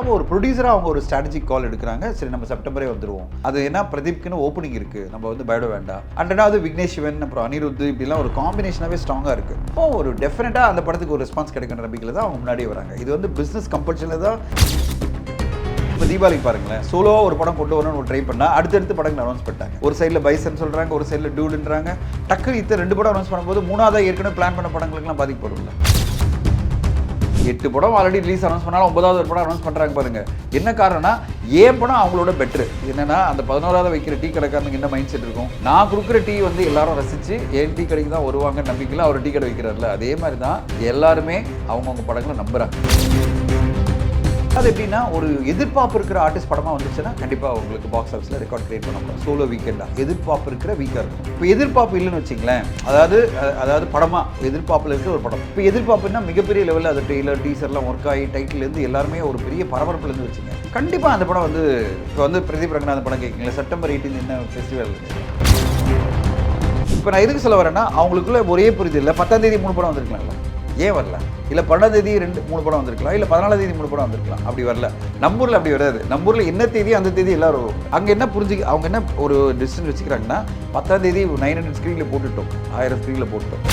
அப்போ ஒரு ப்ரொடியூசராக அவங்க ஒரு ஸ்ட்ராட்டஜிக் கால் எடுக்கிறாங்க. சரி நம்ம செப்டம்பரே வந்துடுவோம் அது என்ன? பிரதீப்க்குன்னு ஓப்பனிங் இருக்கு. நம்ம வந்து பயட வேண்டாம். அண்ட் ரெண்டாவது விக்னேஷ் சிவன் அப்புறம் அனிருத் இப்படிலாம் ஒரு காம்பினேஷனாகவே ஸ்ட்ராங்காக இருக்கு. இப்போ ஒரு டெஃபினட்டாக அந்த படத்துக்கு ஒரு ரெஸ்பான்ஸ் கிடைக்கிற நம்பிக்கையில் தான் அவங்க முன்னாடியே வராங்க. இது வந்து பிஸ்னஸ் கம்பல்ஷனில் தான் இப்போ தீபாவளிக்கு பாருங்களேன். சோலோவாக ஒரு படம் கொண்டு வரணும்னு ஒரு ட்ரை பண்ணால் அடுத்தடுத்து படங்கள் அனௌன்ஸ் பண்ணிட்டாங்க. ஒரு சைடில் பைசன் சொல்கிறாங்க ஒரு சைடில் டூடுன்றாங்க டக்குனு இத்த ரெண்டு படம் அனௌன்ஸ் பண்ணும்போது மூணாவதாக ஏற்கனவே பிளான் பண்ண படங்களுக்குலாம் பாதிக்கப்படும்ல எட்டு படம் ஆல்ரெடி ரிலீஸ் அனௌன்ஸ் பண்ணாலும் ஒன்பதாவது ஒரு படம் அனௌன்ஸ் பண்ணுறாங்க பாருங்க. என்ன காரணம்னா ஏன் படம் அவங்களோட பெட்ரு என்னன்னா அந்த பதினோராவது வைக்கிற டீ கடைக்காரனுக்கு என்ன மைண்ட் செட் இருக்கும்? நான் கொடுக்குற டீ வந்து எல்லாரும் ரசிச்சு ஏன் டீ கடைக்கு தான் வருவாங்க நம்பிக்கையில் அவர் டீ கடை வைக்கிறார்ல. அதே மாதிரி தான் எல்லாருமே அவங்கவுங்க படங்களை நம்புறாங்க. அது எப்படின்னா ஒரு எதிர்பார்ப்பு இருக்கிற ஆர்டிஸ்ட் படமாக வந்துச்சுன்னா கண்டிப்பாக உங்களுக்கு பாக்ஸ் ஆஃபீஸில் ரெக்கார்ட் கிரியேட் பண்ண முடியும். சோலோ வீக்கெண்டாக எதிர்பார்ப்பு இருக்கிற வீக்காக இருக்கும். இப்போ எதிர்பார்ப்பு இல்லைன்னு வச்சிங்களேன் அதாவது அதாவது படமாக எதிர்பார்ப்பில் இருக்கிற ஒரு படம். இப்போ எதிர்பார்ப்புன்னா மிகப்பெரிய லெவலில் அது டெய்லர் டீசர்லாம் ஒர்க் ஆகி டைட்டிலேருந்து எல்லாருமே ஒரு பெரிய பரபரப்புலேருந்து வச்சுங்க கண்டிப்பாக அந்த படம் வந்து இப்போ வந்து பிரதீப் ரங்கநாதன் படம் கேட்குங்களா செப்டம்பர் எயிட்டீன் என்ன ஃபெஸ்டிவல் இப்போ நான் எதுக்கு சொல்ல வரேன்னா அவங்களுக்குள்ள ஒரே புரிதல் இல்லை. பத்தாம் தேதி மூணு படம் வந்திருக்கலாம்ல. ஏன் வரல? இல்லை பன்னெண்டாம் தேதி ரெண்டு மூணு படம் வந்திருக்கலாம். இல்லை பதினாலாம் தேதி மூணு படம் வந்திருக்கலாம். அப்படி வரல. நம்ம ஊரில் அப்படி வராது. நம்ம ஊரில் என்ன தேதி அந்த தேதி எல்லாரும் அங்கே என்ன புரிஞ்சு அவங்க என்ன ஒரு டிஸ்டன்ஸ் வச்சுக்கிறாங்கன்னா பத்தாம் தேதி நைன் ஹண்ட்ரட் ஸ்க்ரீனில் போட்டுட்டோம். ஆயிரம் ஸ்க்ரீனில் போட்டுட்டோம்.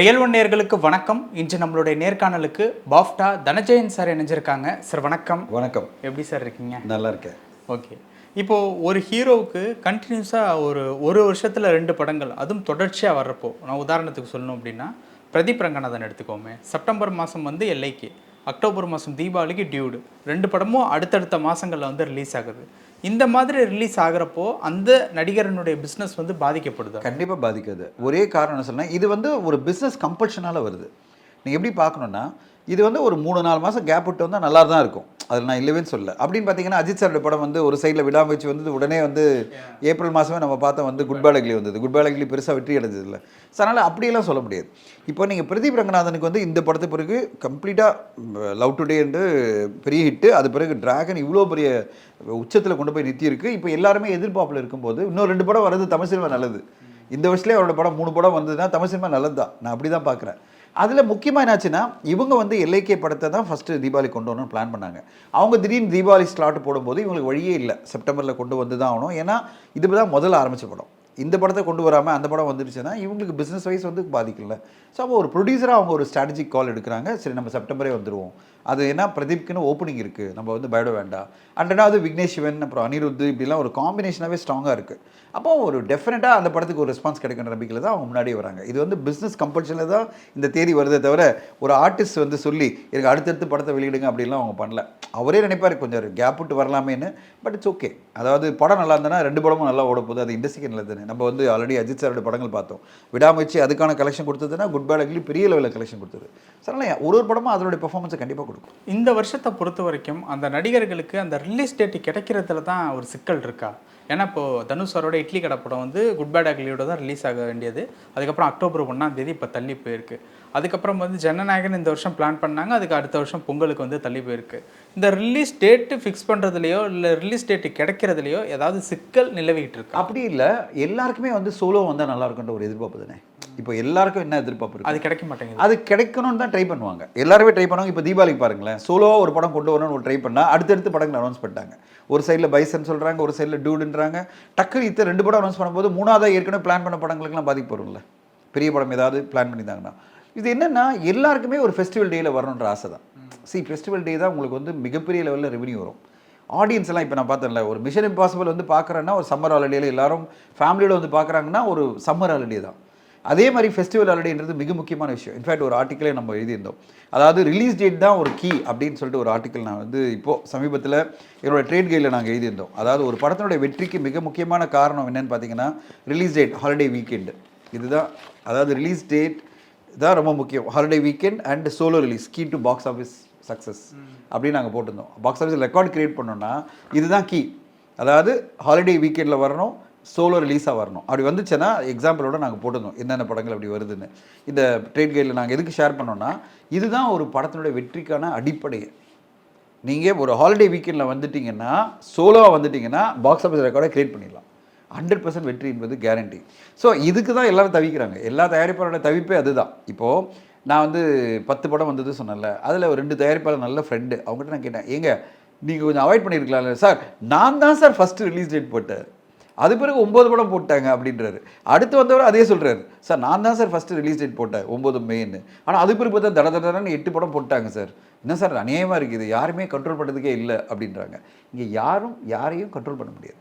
ரியல் ஒன் நேர்களுக்கு வணக்கம். இன்று நம்மளுடைய நேர்காணலுக்கு பாஃப்டா தனஜெயன் சார் இணைஞ்சிருக்காங்க. சார் வணக்கம். வணக்கம். எப்படி சார் இருக்கீங்க? நல்லா இருக்கேன். ஓகே. இப்போது ஒரு ஹீரோவுக்கு கண்டினியூஸாக ஒரு ஒரு வருஷத்தில் ரெண்டு படங்கள் அதுவும் தொடர்ச்சியாக வர்றப்போ நான் உதாரணத்துக்கு சொல்லணும் அப்படின்னா பிரதீப் ரங்கநாதன் எடுத்துக்கோமே. செப்டம்பர் மாதம் வந்து எல்ஐக்கு அக்டோபர் மாதம் தீபாவளிக்கு டியூடு ரெண்டு படமும் அடுத்தடுத்த மாதங்களில் வந்து ரிலீஸ் ஆகுது. இந்த மாதிரி ரிலீஸ் ஆகிறப்போ அந்த நடிகரனுடைய பிஸ்னஸ் வந்து பாதிக்கப்படுது? கண்டிப்பாக பாதிக்காது. ஒரே காரணம் சொன்னால் இது வந்து ஒரு பிஸ்னஸ் கம்பல்ஷனால் வருது. நீங்கள் எப்படி பார்க்கணுன்னா இது வந்து ஒரு மூணு நாலு மாதம் கேப் விட்டு வந்தால் நல்லா தான் இருக்கும். அதில் நான் இல்லவேன்னு சொல்ல அப்படின்னு பார்த்தீங்கன்னா அஜித் சாரோட படம் வந்து ஒரு சைடில் விடாமுயற்சி வந்து உடனே வந்து ஏப்ரல் மாதமே நம்ம பார்த்தா வந்து குட் பேலக்லி வந்தது. குட் பேலக்லி பெருசாக வெற்றி அடைஞ்சது இல்லை ஸோ அதனால் அப்படியெல்லாம் சொல்ல முடியாது. இப்போ நீங்கள் பிரதீப் ரங்கநாதனுக்கு வந்து இந்த படத்து பிறகு கம்ப்ளீட்டாக லவ் டுடேன்ட்டு பெரிய ஹிட்டு அது பிறகு டிராகன் இவ்வளோ பெரிய உச்சத்தில் கொண்டு போய் நிறுத்தியிருக்கு. இப்போ எல்லாருமே எதிர்பார்ப்பில் இருக்கும்போது இன்னும் ரெண்டு படம் வர்றது தமிழ் சினிமா நல்லது. இந்த வருஷத்துலேயே அவரோட படம் மூணு படம் வந்ததுன்னா தமிழ் சினிமா நல்லது தான் நான் அப்படி தான் பார்க்குறேன். அதில் முக்கியமாக என்னாச்சுன்னா இவங்க வந்து எல்ஐகே படத்தை தான் ஃபஸ்ட்டு தீபாவளி கொண்டு வரணும்னு பிளான் பண்ணாங்க. அவங்க திடீர்னு தீபாவளி ஸ்லாட் போடும்போது இவங்களுக்கு வழியே இல்லை. செப்டம்பரில் கொண்டு வந்து தான் ஆகணும். ஏன்னா இது தான் முதல்ல ஆரம்பித்த படம். இந்த படத்தை கொண்டு வராமல் அந்த படம் வந்துருச்சுன்னா இவங்களுக்கு பிஸ்னஸ் வைஸ் வந்து பாதிக்கல. ஸோ அப்போ ஒரு ப்ரொடியூசராக அவங்க ஒரு ஸ்ட்ராட்டஜிக் கால் எடுக்கிறாங்க. சரி நம்ம செப்டம்பரே வந்துடுவோம் அது ஏன்னா பிரதீப்க்குன்னு ஓப்பனிங் இருக்குது நம்ம வந்து பயப்பட வேண்டாம். அண்ட் ரெண்டாவது விக்னேஷ் சிவன் அப்புறம் அனிருத் இப்படிலாம் ஒரு காம்பினேஷனாகவே ஸ்ட்ராங்காக இருக்குது அப்போ ஒரு டெஃபினட்டாக அந்த படத்துக்கு ஒரு ரெஸ்பான்ஸ் கிடைக்கிற நம்பிக்கையில் தான் அவங்க முன்னாடியே வராங்க. இது வந்து பிஸ்னஸ் கம்பல்ஷனில் தான் இந்த தேதி வருதே தவிர ஒரு ஆர்டிஸ்ட் வந்து சொல்லி எனக்கு அடுத்தடுத்து படத்தை வெளியிடுங்க அப்படின்லாம் அவங்க பண்ணல. அவரே நினைப்பார் கொஞ்சம் கேப் விட்டு வரலாமேன்னு. பட் இட்ஸ் ஓகே அதாவது படம் நல்லா இருந்ததுன்னா ரெண்டு படமும் நல்லா ஓட போகுது. அது இண்டஸ்ட்ரிக்கு நல்லதுன்னு. நம்ம வந்து ஆல்ரெடி அஜித் சாரோட படங்கள் பார்த்தோம். விடாமுயற்சி அதுக்கான கலெக்ஷன் கொடுத்ததுன்னா குட் பேட் அக்லி பெரிய லெவலில் கலெக்ஷன் கொடுத்தது. ஸோ அதனால் ஒரு ஒரு படமும் அதனுடைய பெர்ஃபார்மன்ஸை கண்டிப்பாக கொடுக்கும். இந்த வருஷத்தை பொறுத்த வரைக்கும் அந்த நடிகர்களுக்கு அந்த ரிலீஸ் டேட் கிடைக்கிறதுல தான் ஒரு சிக்கல் இருக்கா? ஏன்னா இப்போது தனுஷாரோட இட்லி கடை படம் வந்து குட் பேட் அக்லியோட தான் ரிலீஸ் ஆக வேண்டியது. அதுக்கப்புறம் அக்டோபர் ஒன்றாம் தேதி இப்போ தள்ளி போயிருக்கு. அதுக்கப்புறம் வந்து ஜனநாயகன் இந்த வருஷம் பிளான் பண்ணாங்க அதுக்கு அடுத்த வருஷம் பொங்கலுக்கு வந்து தள்ளி போயிருக்கு. இந்த ரிலீஸ் டேட்டு ஃபிக்ஸ் பண்ணுறதுலையோ இல்லை ரிலீஸ் டேட்டு கிடைக்கிறதுலையோ ஏதாவது சிக்கல் நிலவிக்கிட்டு இருக்கு? அப்படி இல்லை. எல்லாருக்குமே வந்து சோலோ வந்தால் நல்லா இருக்குன்ற ஒரு எதிர்பார்ப்பு தானே? இப்போ எல்லாருக்கும் என்ன எதிர்பார்ப்பு இருக்கு? அது கிடைக்க மாட்டேங்குது. அது கிடைக்கணும்னு தான் ட்ரை பண்ணுவாங்க. எல்லாருமே ட்ரை பண்ணுவாங்க. இப்போ தீபாவளிக்கு பாருங்களேன். சோலோவாக ஒரு படம் கொண்டு வரணும்னு ஒரு ட்ரை பண்ணால் அடுத்தடுத்து படங்கள் அனௌன்ஸ் பண்ணிட்டாங்க. ஒரு சைடில் பைசன் சொல்கிறாங்க ஒரு சைடில் டூடுன்றாங்க டக்குனு இத்த ரெண்டு படம் அனௌன்ஸ் பண்ணும்போது மூணாவதாக ஏற்கனவே பிளான் பண்ண படங்களுக்குலாம் பாதிப்பு வரும்ல. பெரிய படம் ஏதாவது பிளான் பண்ணியிருந்தாங்கன்னா. இது என்னென்னா எல்லாருக்குமே ஒரு ஃபெஸ்டிவல் டேயில் வரணுன்ற ஆசை தான். சி ஃபெஸ்டிவல் டே தான் உங்களுக்கு வந்து மிகப்பெரிய லெவலில் ரெவன்யூ வரும். ஆடியன்ஸ் எல்லாம் இப்போ நான் பார்த்தேன்ல ஒரு மிஷன் இம்பாசிபிள் வந்து பார்க்குறேன்னா ஒரு சம்மர் ஹாலிடேல எல்லாரும் ஃபேமிலியோட வந்து பார்க்குறாங்கன்னா ஒரு சம்மர் ஹாலிடே தான். அதே மாதிரி ஃபெஸ்டிவல் ஹாலிடேன்றது மிக முக்கியமான விஷயம். இன்ஃபேக்ட் ஒரு ஆர்டிக்கலே நம்ம எழுதியிருந்தோம். அதாவது ரிலீஸ் டேட் தான் ஒரு கீ அப்படின்னு சொல்லிட்டு ஒரு ஆர்டிக்கல் நான் வந்து இப்போது சமீபத்தில் என்னோட ட்ரேட் கைடில் நாங்கள் எழுதியிருந்தோம். அதாவது ஒரு படத்தினுடைய வெற்றிக்கு மிக முக்கியமான காரணம் என்னென்னு பார்த்தீங்கன்னா ரிலீஸ் டேட் ஹாலிடே வீக்கெண்டு இதுதான் அதாவது ரிலீஸ் டேட் தான் ரொம்ப முக்கியம். Holiday weekend and solo release key to box office success அப்படின்னு நாங்கள் போட்டிருந்தோம். பாக்ஸ் ஆஃபீஸ் ரெக்கார்ட் கிரியேட் பண்ணோன்னா இதுதான் கீ அதாவது ஹாலிடே வீக்கெண்டில் வரணும் சோலோ ரிலீஸாக வரணும். அப்படி வந்துச்சுன்னா எக்ஸாம்பிளோட நாங்கள் போட்டிருந்தோம். என்னென்ன படங்கள் அப்படி வருதுன்னு. இந்த ட்ரேட் கைடில் நாங்கள் எதுக்கு ஷேர் பண்ணோன்னா இதுதான் ஒரு படத்தினுடைய வெற்றிக்கான அடிப்படையை நீங்கள் ஒரு ஹாலிடே வீக்கெண்டில் வந்துட்டிங்கன்னா சோலோவாக வந்துட்டிங்கன்னா பாக்ஸ் ஆஃபீஸ் ரெக்கார்டை கிரியேட் பண்ணிடலாம். ஹண்ட்ரட் பர்சன்ட் வெற்றி என்பது கேரண்டி ஸோ இதுக்கு தான் எல்லோரும் தவிக்கிறாங்க. எல்லா தயாரிப்பாளரோட தவிப்பே அதுதான். இப்போது நான் வந்து பத்து படம் வந்தது சொன்னேன்ல அதில் ஒரு ரெண்டு தயாரிப்பாளர் நல்ல ஃப்ரெண்டு அவங்ககிட்ட நான் கேட்டேன் ஏங்க நீங்கள் கொஞ்சம் அவாய்ட் பண்ணியிருக்கலாம்ல சார் நான் தான் சார் ஃபஸ்ட்டு ரிலீஸ் டேட் போட்டேன். அது பிறகு ஒம்பது படம் போட்டாங்க அப்படின்றாரு. அடுத்து வந்தவர் அதே சொல்கிறாரு சார் நான் தான் சார் ஃபஸ்ட்டு ரிலீஸ் டேட் போட்டேன் ஒம்பது மேன்னு ஆனால் அது பிறகு பார்த்தா தட தடன்னு எட்டு படம் போட்டாங்க சார். என்ன சார் அநியாயமாக இருக்குது யாருமே கண்ட்ரோல் பண்ணுறதுக்கே இல்லை அப்படின்றாங்க. இங்கே யாரும் யாரையும் கண்ட்ரோல் பண்ண முடியாது.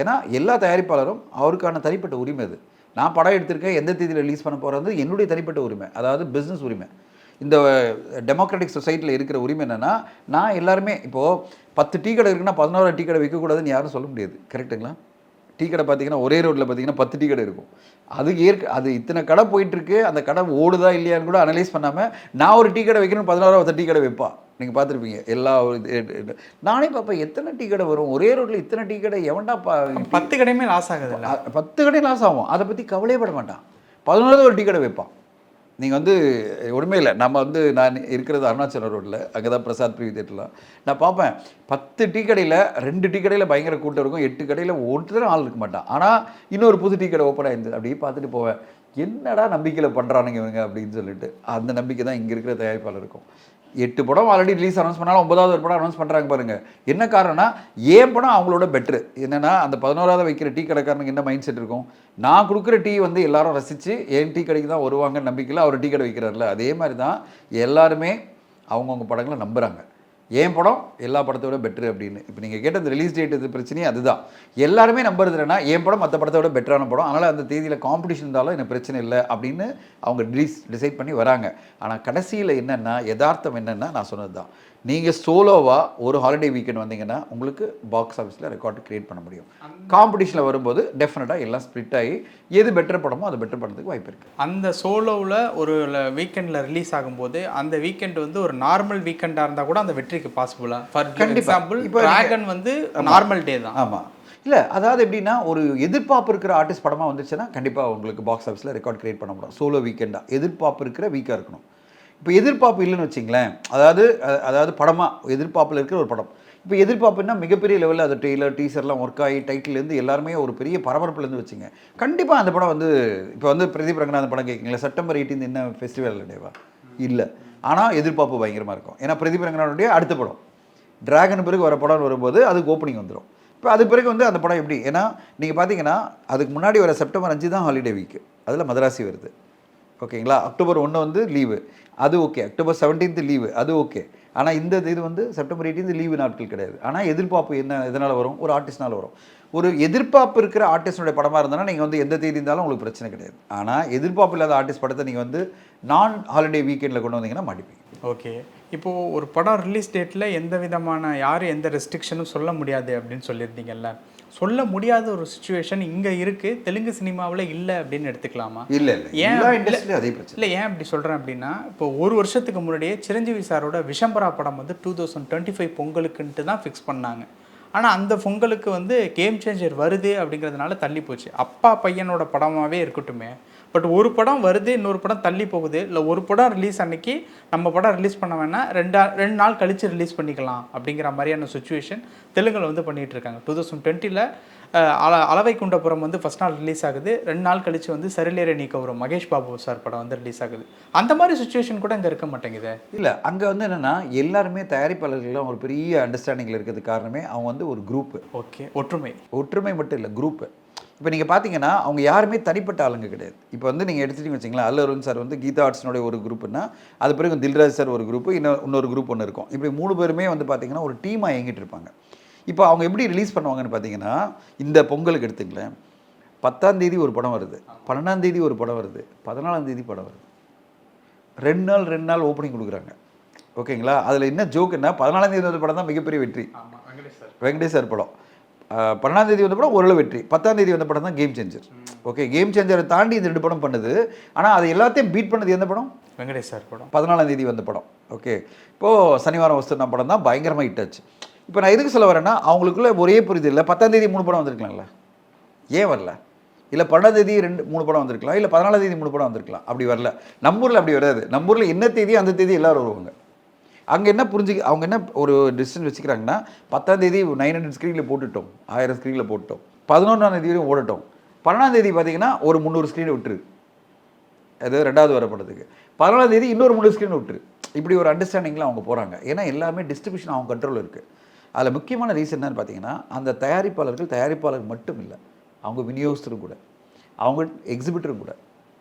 ஏன்னா எல்லா தயாரிப்பாளரும் அவருக்கான தனிப்பட்ட உரிமை அது. நான் படம் எடுத்திருக்கேன் எந்த தேதியில் ரிலீஸ் பண்ண போகிறது என்னுடைய தனிப்பட்ட உரிமை அதாவது பிஸ்னஸ் உரிமை. இந்த டெமோக்ராட்டிக் சொசைட்டியில் இருக்கிற உரிமை என்னென்னா நான் எல்லாருமே இப்போது பத்து டீ கடை இருக்குன்னா பதினோரு டீ கடை வைக்கக்கூடாதுன்னு யாரும் சொல்ல முடியாது. கரெக்ட்டுங்களா டீ கடை பார்த்தீங்கன்னா ஒரே ரோட்டில் பார்த்தீங்கன்னா பத்து டீ கடை இருக்கும். அது ஏற்க அது இத்தனை கடை போயிட்டுருக்கு அந்த கடை ஓடுதா இல்லையான்னு கூட அனலைஸ் பண்ணாமல் நான் ஒரு டீ கடை வைக்கணும் பதினோராவது டீ கடை வைப்பா. நீங்கள் பார்த்துருப்பீங்க எல்லா நானே பார்ப்பேன் எத்தனை டீ கடை வரும்? ஒரே ரோட்டில் இத்தனை டீ கடை எவன்டா பா பத்து கடையுமே லாஸ் ஆகுது பத்து கடை லாஸ் ஆகும். அதை பற்றி கவலையே பட மாட்டான். பதினோராவது ஒரு டீ கடை வைப்பான். நீங்கள் வந்து ஒன்றுமே இல்லை. நம்ம வந்து நான் இருக்கிறது அருணாச்சலம் ரோட்டில் அங்கே தான் பிரசாத் பிரிவி தேட்டர்லாம் நான் பார்ப்பேன். பத்து டீ கடையில் ரெண்டு டீ கடையில் பயங்கர கூட்டம் இருக்கும். எட்டு கடையில் ஒருத்தரும் ஆள் இருக்க மாட்டான். ஆனால் இன்னொரு புது டீ கடை ஓப்பன் ஆயிருந்தது அப்படியே பார்த்துட்டு போவேன். என்னடா நம்பிக்கையில் பண்ணுறானுங்க இவங்க அப்படின்னு சொல்லிட்டு. அந்த நம்பிக்கை தான் இங்கே இருக்கிற தயாரிப்பாளர் இருக்கும் எட்டு படம் ஆல்ரெடி ரிலீஸ் அனௌன்ஸ் பண்ணாலும் ஒன்பதாவது ஒரு படம் அனௌன்ஸ் பண்ணுறாங்க பாருங்கள் என்ன காரணம்னா ஏன் படம் அவங்களோட பெட்ரு என்னென்னா அந்த பதினோராவது வைக்கிற டீ கடைக்காரனுக்கு என்ன மைண்ட் செட் இருக்கும்? நான் கொடுக்குற டீ வந்து எல்லாரும் ரசித்து என் டீ கடைக்கு தான் வருவாங்கன்னு நம்பிக்கையில் அவர் டீ கடை வைக்கிறார்ல. அதே மாதிரி தான் எல்லாருமே அவங்கவுங்க படங்களை நம்புகிறாங்க ஏன் படம்? எல்லா படத்தை விட பெட்ரு அப்படின்னு. இப்போ நீங்கள் கேட்ட அந்த ரிலீஸ் டேட் இது பிரச்சனையே அதுதான். எல்லாருமே நம்புறது என்னன்னா என் படம் மற்ற படத்தை விட பெட்டரான படம்? அதனால் அந்த தேதியில் காம்படிஷன் இருந்தாலும் எனக்கு பிரச்சனை இல்லை அப்படின்னு அவங்க டிஸ் டிசைட் பண்ணி வராங்க. ஆனால் கடைசியில் என்னென்னா யதார்த்தம் என்னென்னா நான் சொன்னது தான் நீங்கள் சோலோவாக ஒரு ஹாலிடே வீக்கெண்ட் வந்தீங்கன்னா உங்களுக்கு பாக்ஸ் ஆஃபீஸில் ரெக்கார்டு கிரியேட் பண்ண முடியும். காம்படிஷனில் வரும்போது டெஃபினட்டாக எல்லாம் ஸ்ப்ளிட் ஆகி எது பெட்டர் படமோ அது பெட்டர் படத்துக்கு வாய்ப்பு இருக்குது அந்த சோலோவில் ஒரு வீக்கெண்டில் ரிலீஸ் ஆகும்போது அந்த வீக்கெண்ட் வந்து ஒரு நார்மல் வீக்கெண்டாக இருந்தால் கூட அந்த வெற்றிக்கு பாசிபிளா ஃபார். எக்ஸாம்பிள் இப்போ டிராகன் வந்து நார்மல் டே தான். ஆமாம் இல்லை அதாவது எப்படின்னா ஒரு எதிர்பார்ப்பு இருக்கிற ஆர்டிஸ்ட் படமாக வந்துச்சுன்னா கண்டிப்பாக உங்களுக்கு பாக்ஸ் ஆஃபீஸில் ரெக்கார்ட் கிரியேட் பண்ண முடியும். சோலோ வீக்கெண்டாக எதிர்பார்ப்பு இருக்கிற வீக்காக இருக்கணும். இப்போ எதிர்பார்ப்பு இல்லைன்னு வச்சிங்களேன். அதாவது அதாவது படமாக எதிர்பார்ப்பில் இருக்கிற ஒரு படம். இப்போ எதிர்பார்ப்புன்னா மிகப்பெரிய லெவலில் அது டெய்லர் டீசர்லாம் ஒர்க் ஆகி டைட்டிலேருந்து எல்லாருமே ஒரு பெரிய பரபரப்புலேருந்து வச்சுங்க. கண்டிப்பாக அந்த படம் வந்து இப்போ வந்து பிரதீப் ரங்கநாதன் படம் கேட்குங்களா செப்டம்பர் 18 என்ன ஃபெஸ்டிவல் டேவா இல்லை. ஆனால் எதிர்பார்ப்பு பயங்கரமாக இருக்கும். ஏன்னா பிரதீப் ரங்கநாதனுடைய அடுத்த படம். டிராகன் பிறகு வர படம் வரும்போது அதுக்கு ஓப்பனிங் வந்துடும் இப்போ அது பிறகு வந்து அந்த படம் எப்படி? ஏன்னா நீங்கள் பார்த்தீங்கன்னா அதுக்கு முன்னாடி வர செப்டம்பர் அஞ்சு தான் ஹாலிடே வீக்கு அதில் மதராசி வருது. ஓகேங்களா? அக்டோபர் ஒன்று வந்து லீவு அது ஓகே அக்டோபர் 17th லீவு அது ஓகே ஆனால் இந்த இது வந்து செப்டம்பர் 18th லீவு நாட்கள் கிடையாது. ஆனால் எதிர்பார்ப்பு என்ன எதனால் வரும்? ஒரு ஆர்டிஸ்ட்னால் வரும். ஒரு எதிர்பார்ப்பு இருக்கிற ஆர்டிஸ்டோட படமாக இருந்தாலும் நீங்கள் வந்து எந்த தேதி இருந்தாலும் உங்களுக்கு பிரச்சனை கிடையாது. ஆனால் எதிர்பார்ப்பு இல்லாத ஆர்டிஸ்ட் படத்தை நீங்கள் வந்து நான் ஹாலிடே வீக்கெண்டில் கொண்டு வந்தீங்கன்னா மாட்டிப்பீங்க ஓகே இப்போது ஒரு படம் ரிலீஸ் டேட்டில் எந்த விதமான யாரும் எந்த ரெஸ்ட்ரிக்ஷனும் சொல்ல முடியாது அப்படின்னு சொல்லியிருந்தீங்கல்ல? சொல்ல முடியாத ஒரு சுச்சுவேஷன் இங்கே இருக்குது தெலுங்கு சினிமாவில் இல்லை அப்படின்னு எடுத்துக்கலாமா? இல்லை இல்லை. ஏன் அதே பிரச்சனை. இல்லை ஏன் அப்படி சொல்கிறேன் அப்படின்னா இப்போ ஒரு வருஷத்துக்கு முன்னாடியே சிரஞ்சீவி சாரோட விஷம்பரா படம் வந்து டூ தௌசண்ட் டுவெண்ட்டி ஃபைவ் பொங்கலுக்குன்ட்டு தான் ஃபிக்ஸ் பண்ணாங்க. ஆனால் அந்த பொங்கலுக்கு வந்து கேம் சேஞ்சர் வருது அப்படிங்கிறதுனால தள்ளி போச்சு. அப்பா பையனோட படமாகவே இருக்கட்டுமே பட் ஒரு படம் வருது இன்னொரு படம் தள்ளி போகுது. இல்லை ஒரு படம் ரிலீஸ் அன்னைக்கு நம்ம படம் ரிலீஸ் பண்ண வேணால் ரெண்டா ரெண்டு நாள் கழித்து ரிலீஸ் பண்ணிக்கலாம் அப்படிங்கிற மாதிரியான சுச்சுவேஷன் தெலுங்கில் வந்து பண்ணிகிட்டு இருக்காங்க. டூ தௌசண்ட் டுவெண்ட்டியில் அல அளவை குண்டபுரம் வந்து ஃபஸ்ட் நாள் ரிலீஸ் ஆகுது. ரெண்டு நாள் கழிச்சு வந்து சரிலேற நீக்க வரும் மகேஷ் பாபு சார் படம் வந்து ரிலீஸ் ஆகுது. அந்த மாதிரி சுச்சுவேஷன் கூட இங்கே இருக்க மாட்டேங்குது. இல்லை அங்கே வந்து என்னென்னா எல்லாருமே தயாரிப்பாளர்கள்லாம் ஒரு பெரிய அண்டர்ஸ்டாண்டிங்கில் இருக்கிறதுக்கு காரணமே அவங்க வந்து ஒரு குரூப்பு ஓகே ஒற்றுமை. ஒற்றுமை மட்டும் இல்லை குரூப்பு இப்போ நீங்கள் பார்த்தீங்கன்னா அவங்க யாருமே தனிப்பட்ட ஆளுங்க கிடையாது. இப்போ வந்து நீங்கள் எடுத்துட்டீங்க வச்சிங்களேன் அல்லருண் சார் வந்து கீதா ஆர்ட்ஸ்னுடைய ஒரு குரூப்னா அது பிறகு தில்ராஜ் சார் ஒரு குரூப் இன்னொரு இன்னொரு குரூப் ஒன்று இருக்கும். இப்படி மூணு பேருமே வந்து பார்த்தீங்கன்னா ஒரு டீமாக இயங்கிட்டு இருப்பாங்க. இப்போ அவங்க எப்படி ரிலீஸ் பண்ணுவாங்கன்னு பார்த்தீங்கன்னா இந்த பொங்கலுக்கு எடுத்துங்களேன் பத்தாம் தேதி ஒரு படம் வருது. பன்னெண்டாம் தேதி ஒரு படம் வருது. பதினாலாம் தேதி படம் வருது. ரெண்டு நாள் ரெண்டு நாள் ஓப்பனிங் கொடுக்குறாங்க. ஓகேங்களா? அதில் என்ன ஜோக்குன்னா பதினாலாம் தேதி வந்த படம் தான் மிகப்பெரிய வெற்றி. வெங்கடேஷ் சார் படம். பன்னெண்டாம் தேதி வந்த படம் ஓரளவு வெற்றி. பத்தாம் தேதி வந்த படம் தான் கேம் சேஞ்சர் ஓகே கேம் சேஞ்சரை தாண்டி இந்த ரெண்டு படம் பண்ணுது. ஆனால் அது எல்லாத்தையும் பீட் பண்ணது எந்த படம்? வெங்கடேஷ் சார் படம். பதினாலாம் தேதி வந்த படம். ஓகே இப்போது சனிவாரம் வஸ்து படம் தான் பயங்கரமாக ஹிட் ஆச்சு. இப்போ நான் எதுக்கு சொல்ல வரேன்னா அவங்களுக்குள்ள ஒரே புரிதல் இல்லை. பத்தாம் தேதி மூணு படம் வந்திருக்கலாம்ல. ஏன் வரல? இல்லை பன்னெண்டாம் தேதி ரெண்டு மூணு படம் வந்திருக்கலாம். இல்லை பதினாலாம் தேதி மூணு படம் வந்திருக்கலாம். அப்படி வரல. நம்ம ஊரில் அப்படி வராது. நம்ம ஊரில் என்ன தேதி அந்த தேதி எல்லாரும் வருவாங்க. அங்கே என்ன புரிஞ்சு அவங்க என்ன ஒரு டிஸ்டன்ஸ் வச்சுக்கிறாங்கன்னா பத்தாம் தேதி நைன் ஹண்ட்ரட் ஸ்க்ரீனில் போட்டுட்டோம். ஆயிரம் ஸ்க்ரீனில் போட்டுட்டோம். பதினொன்றாம் தேதி வரையும் ஓடட்டும். பன்னெண்டாம் தேதி பார்த்தீங்கன்னா ஒரு முந்நூறு ஸ்க்ரீன் விட்டுரு. அது ரெண்டாவது வர படத்துக்கு பதினாலாம் தேதி இன்னொரு முந்நூறு ஸ்க்ரீன் விட்டுரு. இப்படி ஒரு அண்டர்ஸ்டாண்டிங்கில் அவங்க போகிறாங்க ஏன்னா எல்லாமே டிஸ்ட்ரிபியூஷன் அவங்க கண்ட்ரோல் இருக்குது அதில் முக்கியமான ரீசன் என்னன்னு பார்த்தீங்கன்னா அந்த தயாரிப்பாளர்கள் தயாரிப்பாளர் மட்டும் இல்லை அவங்க விநியோகஸ்தரும் கூட அவங்க எக்ஸிபிட்டரும் கூட.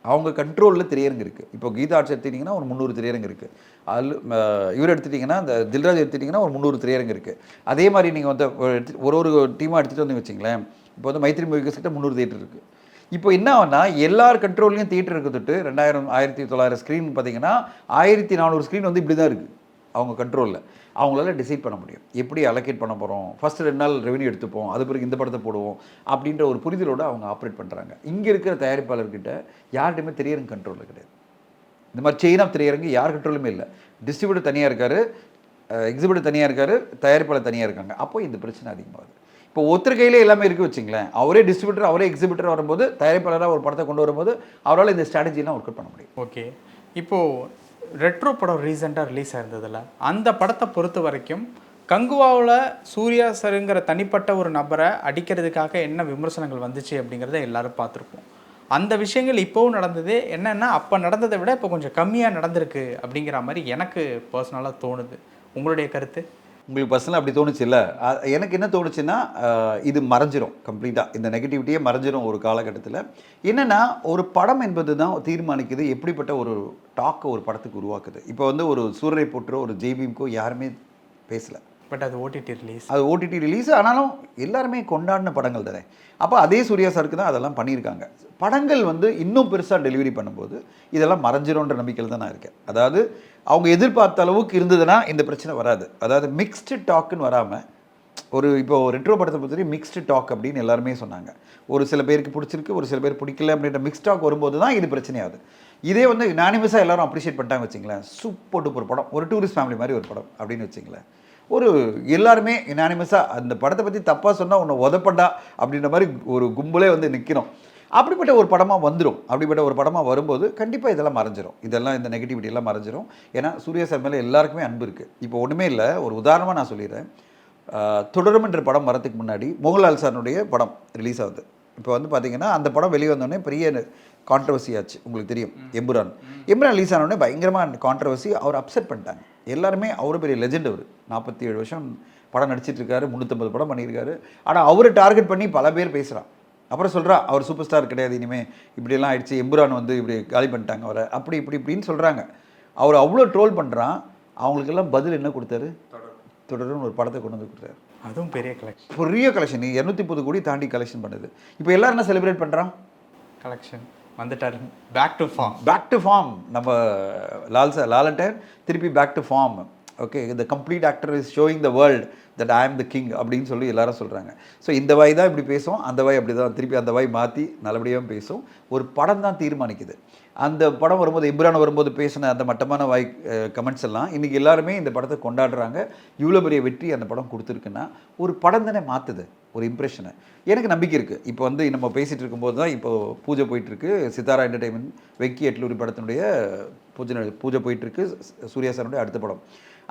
அவங்க கண்ட்ரோலில் திரையரங்கு இருக்குது இப்போ கீதா ஆர்ட்ஸ் எடுத்துட்டிங்கன்னா ஒரு முந்நூறு திரையரங்கு இருக்குது அதில் இவர் எடுத்துட்டிங்கன்னா இந்த தில்ராஜ் எடுத்துட்டிங்கன்னா ஒரு முந்நூறு திரையரங்கு இருக்குது அதே மாதிரி நீங்கள் வந்து ஒரு எடுத்து- ஒரு ஒரு டீமாக எடுத்துகிட்டு வந்து வச்சிங்களேன் இப்போ வந்து மைத்ரி மூவிஸ் கிட்ட முந்நூறு தேட்டர் இருக்குது இப்போ என்ன ஆகும்னா எல்லார் கண்ட்ரோல்லையும் தியேட்டர் இருக்கிறதுட்டு ரெண்டாயிரம் ஆயிரத்தி தொள்ளாயிரம் ஸ்க்ரீன் பார்த்தீங்கன்னா ஆயிரத்தி நானூறு ஸ்க்ரீன் வந்து இப்படி தான் இருக்குது அவங்க கண்ட்ரோலில் அவங்களால டிசைட் பண்ண முடியும். எப்படி அலோகேட் பண்ண போகிறோம் ஃபஸ்ட்டு ரெண்டு நாள் ரெவன்யூ எடுத்துப்போம். அது பிறகு இந்த படத்தை போடுவோம். அப்படின்ற ஒரு புரிதலோடு அவங்க ஆப்ரேட் பண்ணுறாங்க இங்கே இருக்கிற தயாரிப்பாளர்கிட்ட யார்கிட்டையுமே திரையரங்கு கண்ட்ரோலில் கிடையாது. இந்த மாதிரி செயின் ஆஃப் திரையரங்கு யார் கண்ட்ரோலுமே இல்லை. டிஸ்ட்ரிபியூட்டர் தனியாக இருக்கார். எக்ஸிபியூட்டர் தனியாக இருக்கார். தயாரிப்பாளர் தனியாக இருக்காங்க. அப்போ இந்த பிரச்சனை அதிகமாகுது. இப்போ ஒருத்தர் கையிலே எல்லாமே இருக்கு வச்சுங்களேன். அவரே டிஸ்ட்ரிபியூட்டர் அவரே எக்ஸிபிட்டர் வரும்போது தயாரிப்பாளராக ஒரு படத்தை கொண்டு வரும்போது அவரால் இந்த ஸ்ட்ராட்டஜிலாம் ஒர்க் அவுட் பண்ண முடியும். ஓகே இப்போது ரெட்ரோ படம் ரீசெண்டாக ரிலீஸ் ஆயிருந்ததில்ல அந்த படத்தை பொறுத்த வரைக்கும் கங்குவாவில் சூர்யா சருங்கிற தனிப்பட்ட ஒரு நபரை அடிக்கிறதுக்காக என்ன விமர்சனங்கள் வந்துச்சு அப்படிங்கிறத எல்லாரும் பார்த்துருப்போம். அந்த விஷயங்கள் இப்போவும் நடந்தது. என்னென்னா அப்போ நடந்ததை விட இப்போ கொஞ்சம் கம்மியாக நடந்திருக்கு அப்படிங்கிற மாதிரி எனக்கு பர்சனலாக தோணுது. உங்களுடைய கருத்து? உங்களுக்கு பர்சனலாக அப்படி தோணுச்சு இல்லை எனக்கு என்ன தோணுச்சுன்னா இது மறைஞ்சிரும் கம்ப்ளீட்டாக இந்த நெகட்டிவிட்டியே மறைஞ்சிரும் ஒரு காலகட்டத்தில். என்னென்னா ஒரு படம் என்பது தான் தீர்மானிக்குது. எப்படிப்பட்ட ஒரு டாக்கை ஒரு படத்துக்கு உருவாக்குது. இப்போ வந்து ஒரு சூரரை போற்றோ ஒரு ஜெய்பீம்க்கோ யாருமே பேசலை. பட் அது ஓடிடி ரிலீஸ் அது ஓடிடி ரிலீஸ் ஆனாலும் எல்லாருமே கொண்டாடின படங்கள் தானே. அப்போ அதே சூர்யா சாருக்கு தான் அதெல்லாம் பண்ணியிருக்காங்க. படங்கள் வந்து இன்னும் பெருசாக டெலிவரி பண்ணும்போது இதெல்லாம் மறைஞ்சிரும்ன்ற நம்பிக்கையில் தான் நான் இருக்கேன். அதாவது அவங்க எதிர்பார்த்த அளவுக்கு இருந்ததுன்னா இந்த பிரச்சனை வராது. அதாவது மிக்ஸ்டு டாக்குன்னு வராமல் ஒரு இப்போ ரெட்ரோ படத்தை பொறுத்தவரை மிக்ஸ்டு டாக் அப்படின்னு எல்லாருமே சொன்னாங்க. ஒரு சில பேருக்கு பிடிச்சிருக்கு ஒரு சில பேர் பிடிக்கல அப்படின்ற மிக்ஸ் டாக் வரும்போது தான் இது பிரச்சனையாகுது. இதே வந்து யுனானிமஸாக எல்லாரும் அப்ரிஷியேட் பண்ணிட்டாங்க வச்சுங்களேன். சூப்பர் ஒரு படம். ஒரு டூரிஸ்ட் ஃபேமிலி மாதிரி ஒரு படம் அப்படின்னு வச்சுங்களேன். ஒரு எல்லாருமே இனானிமஸாக அந்த படத்தை பற்றி தப்பாக சொன்னால் உன்னை உதப்பண்டா அப்படின்ற மாதிரி ஒரு கும்பலே வந்து நிற்கிறோம் அப்படிப்பட்ட ஒரு படமாக வந்துடும் அப்படிப்பட்ட ஒரு படமாக வரும்போது கண்டிப்பாக இதெல்லாம் மறைஞ்சிரும். இதெல்லாம் இந்த நெகட்டிவிட்டி எல்லாம் மறைஞ்சிரும். ஏன்னா சூர்யா சார் மேலே எல்லாருக்குமே அன்பு இருக்குது இப்போ ஒன்றுமே இல்லை ஒரு உதாரணமாக நான் சொல்லிடுறேன். தொடரும் என்ற படம் வரதுக்கு முன்னாடி மோகன்லால் சாருடைய படம் ரிலீஸ் ஆகுது. இப்போ வந்து பார்த்தீங்கன்னா அந்த படம் வெளியே வந்தோடனே பெரிய கான்ட்ரவர்சி ஆச்சு. உங்களுக்கு தெரியும். எம்புரான். எம்புரான் ரிலீஸ் ஆனோடனே பயங்கரமாக கான்ட்ரவர்சி அவர் அப்செட் பண்ணிட்டாங்க. எல்லாருமே அவர் பெரிய லெஜெண்ட் அவர். நாற்பத்தி ஏழு வருஷம் படம் நடிச்சிட்டு இருக்காரு. முந்நூற்றம்பது படம் பண்ணியிருக்காரு. ஆனால் அவரை டார்கெட் பண்ணி பல பேர் பேசுகிறான் அப்புறம் சொல்றா அவர் சூப்பர் ஸ்டார் கிடையாது இனிமே இப்படியெல்லாம் ஆயிடுச்சு. எம்புரான் வந்து இப்படி காலி பண்ணிட்டாங்க அவரை. அப்படி இப்படி இப்படின்னு சொல்கிறாங்க அவர் அவ்வளோ ட்ரோல் பண்ணுறான் அவங்களுக்கெல்லாம் பதில் என்ன கொடுத்தாரு? தொடரும். ஒரு படத்தை கொண்டு வந்து கொடுத்தாரு. அதுவும் பெரிய கலெக்ஷன் பெரிய கலெக்ஷன் இரநூத்தி முப்பது கோடி தாண்டி கலெக்ஷன் பண்ணுது. இப்போ எல்லாரும் என்ன செலிப்ரேட் பண்ணுறான் கலெக்ஷன் வந்துட்டாரு. Back to form back to form நம்ம லால் சார் லாலட்டன் திருப்பி back to form okay the complete actor is showing the world that I am the king அப்படின்னு சொல்லி எல்லாரும் சொல்கிறாங்க ஸோ இந்த வாய் தான் இப்படி பேசும் அந்த வாய் அப்படி தான் திருப்பி அந்த வாய் மாற்றி நல்லபடியாக பேசும். ஒரு படம் தான் தீர்மானிக்குது. அந்த படம் வரும்போது இப்ரான் வரும்போது பேசின அந்த மட்டமான வாய் கமெண்ட்ஸ் எல்லாம் இன்றைக்கி எல்லாருமே இந்த படத்தை கொண்டாடுறாங்க. இவ்வளோ பெரிய வெற்றி அந்த படம் கொடுத்துருக்குன்னா ஒரு படம் தானே மாற்றுது ஒரு இம்ப்ரெஷனை எனக்கு நம்பிக்கை இருக்குது இப்போ வந்து நம்ம பேசிகிட்டு இருக்கும்போது தான் இப்போ பூஜை போயிட்டுருக்கு. சித்தாரா என்டர்டெயின்மெண்ட் வெக்கி எட்லூரி படத்தினுடைய பூஜை பூஜை போயிட்டுருக்கு. சூர்யா சாருடைய அடுத்த படம்.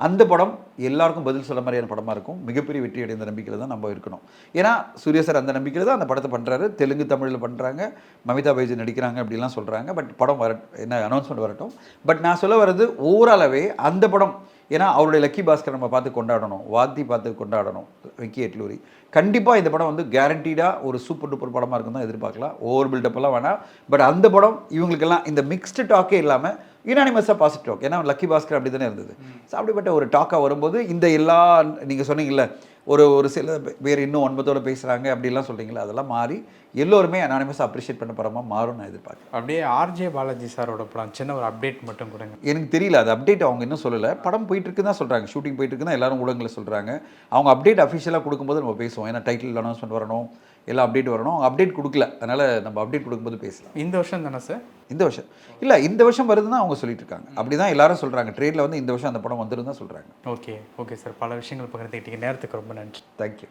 அந்த படம் எல்லாருக்கும் பதில் சொல்ல மாதிரியான படமாக இருக்கும். மிகப்பெரிய வெற்றி அடைந்த நம்பிக்கையில் தான் நம்ம இருக்கணும். ஏன்னா சூரிய சார் அந்த நம்பிக்கையில் தான் அந்த படத்தை பண்ணுறாரு தெலுங்கு தமிழில் பண்ணுறாங்க மமிதா பைஜி நடிக்கிறாங்க அப்படிலாம் சொல்கிறாங்க பட் படம் வர என்ன அனௌன்ஸ்மெண்ட் வரட்டும். பட் நான் சொல்ல வர்றது ஓவராலாகவே அந்த படம் ஏன்னா அவருடைய லக்கி பாஸ்கர் நம்ம பார்த்து கொண்டாடணும். வாத்தி பார்த்து கொண்டாடணும். விக்கி எட்லூரி. கண்டிப்பாக இந்த படம் வந்து கேரண்டீடாக ஒரு சூப்பர் டூப்பர் படமாக இருக்கும் தான் எதிர்பார்க்கலாம். ஓவர் பில்டப்லாம் வேணாம். பட் அந்த படம் இவங்களுக்கெல்லாம் இந்த மிக்ஸ்டு டாக்கே இல்லாமல் யுனானிமஸாக பாசிட்டிவ் டாக் ஏன்னா லக்கி பாஸ்கர் அப்படி தானே இருந்தது. ஸோ அப்படிப்பட்ட ஒரு டாக்காக வரும்போது இந்த எல்லா நீங்கள் சொன்னீங்கல்ல ஒரு ஒரு சில பேர் இன்னும் ஒன்பதோட பேசுகிறாங்க அப்படிலாம் சொல்கிறீங்களா அதெல்லாம் மாறி எல்லோருமே அனானிமஸாக அப்ரிஷியேட் பண்ண படமாக மாறும் நான் எதிர்பார்க்குறேன். அப்படியே ஆர்ஜே பாலாஜி சாரோட படம் சின்ன ஒரு அப்டேட் மட்டும் கொடுங்க. எனக்கு தெரியல அது அப்டேட் அவங்க இன்னும் சொல்லலை. படம் போயிட்டு இருக்கு தான் சொல்கிறாங்க ஷூட்டிங் போயிட்டு இருக்கு தான் எல்லாரும் ஊடகங்களில் சொல்கிறாங்க அவங்க அப்டேட் அஃபிஷியலாக கொடுக்கும்போது நம்ம பேசுவோம். ஏன்னா டைட்டில் அனௌன்ஸ்மெண்ட் வரணும். எல்லாம் அப்டேட் வரணும். அவங்க அப்டேட் கொடுக்கல. அதனால் நம்ம அப்டேட் கொடுக்கும்போது பேசலாம். இந்த வருஷம் தானே சார் இந்த வருஷம். இல்லை இந்த வருஷம் வருதுன்னு அவங்க சொல்லிட்டு இருக்காங்க. அப்படி தான் எல்லாரும் சொல்கிறாங்க ட்ரேடில் வந்து இந்த வருஷம் அந்த படம் வந்துரும் தான் சொல்கிறாங்க ஓகே ஓகே சார் பல விஷயங்கள் பகிர்ந்துக்கிட்டீங்க நேரத்துக்கு ரொம்ப நன்றி. தேங்க்யூ